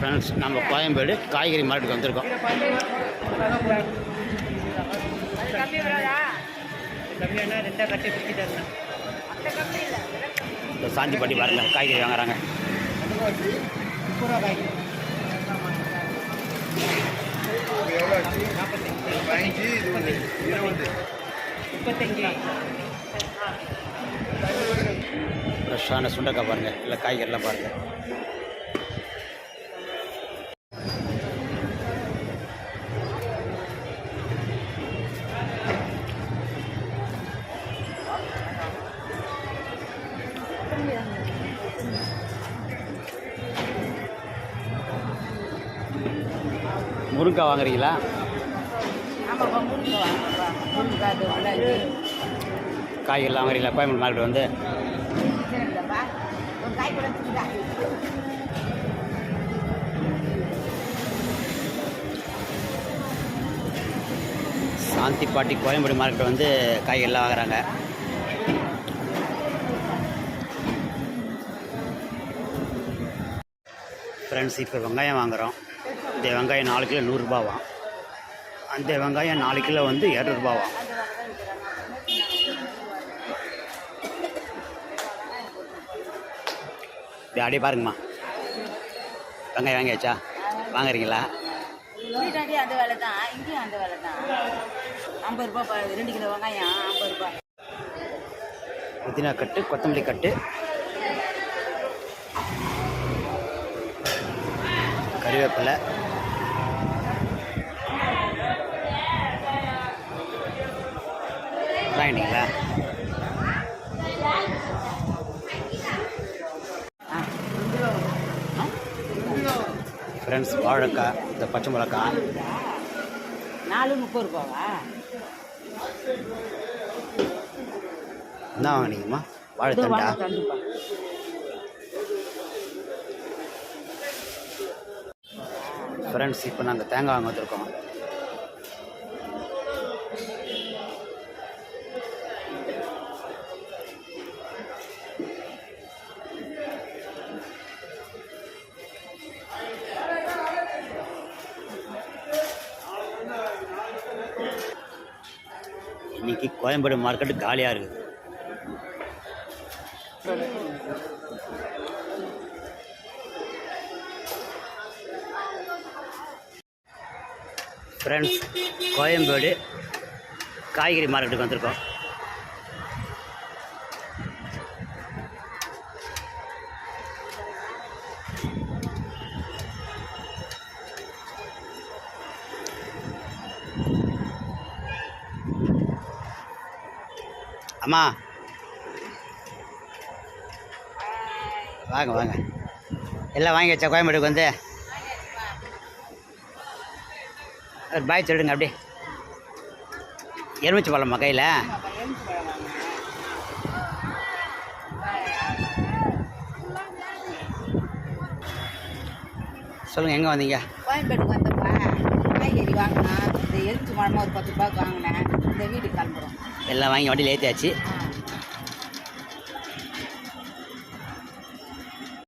Friends நம்ம கோயம்பேடு காய்கறி மார்க்கெட்டுக்கு வந்திருக்கோம். இந்த சாந்திப்பட்டி பாருங்க காய்கறி வாங்குறாங்க. ஃப்ரெஷ்ஷான சுண்டக்காய் பாருங்கள் இல்லை காய்கறிலாம் பாருங்கள் வாங்குறீங்களா? முருங்கை உள்ளாடி காய்கறிலாம் வாங்குறீங்களா? கோயம்பேடு மார்க்கெட் வந்து? வச்சுக்கிட்டா. சாந்திப்பாட்டி கோயம்பேடு மார்க்கெட் வந்து காய்கறிலாம் வாங்குறாங்க. ஃப்ரெண்ட்ஸ் இப்போ வெங்காயம் வாங்குகிறோம் இந்த வெங்காயம் நாலு கிலோ நூறுரூபாவாம் அந்த வெங்காயம் நாலு கிலோ வந்து இரநூறுபாவாம் இப்படி அப்படியே பாருங்கம்மா. வெங்காயம் வாங்கியாச்சா? வாங்குறீங்களா? வீட்டாண்டி அந்த வேலை தான் இங்கேயும் அந்த வேலை தான் ஐம்பது ரூபா ரெண்டு கிலோ வெங்காயம் ஐம்பது ரூபா புதினா கட்டு கொத்தமல்லி கட்டு. கறிவேப்பிலை வாங்கிட்டீங்களா ஃப்ரெண்ட்ஸ் வாழைக்காய் இந்த பச்சை மிளகாய். நாலு முப்பது ரூபாவா? என்ன வாங்கினீங்கம்மா வாழைத்தண்டா வாங்க தண்டுப்பா ஃப்ரெண்ட்ஸ் இப்போ நாங்கள் தேங்காய் வாங்க வந்திருக்கோம் இன்னைக்கு கோயம்பேடு மார்க்கெட்டு காலியாக இருக்குது. ஃப்ரெண்ட்ஸ் கோயம்பேடு காய்கறி மார்க்கெட்டுக்கு வந்திருக்கோம். அம்மா வாங்க வாங்க. எல்லாம் வாங்கியாச்சா கோயம்பேடுக்கு வந்து ஒரு பாய் சொல்லிடுங்க அப்படியே. எலுமிச்சை பழம்மா கையில்? சொல்லுங்கள் எங்கே வந்தீங்க? கோயம்பேடுக்கு வந்தப்பா காய்கறி வாங்கினா இந்த எலுமிச்சி பழமா ஒரு பத்து ரூபாய்க்கு வாங்கினேன். இந்த வீட்டுக்கு கிளம்புறோம். எல்லாம் வாங்கி வண்டியில் ஏற்றியாச்சு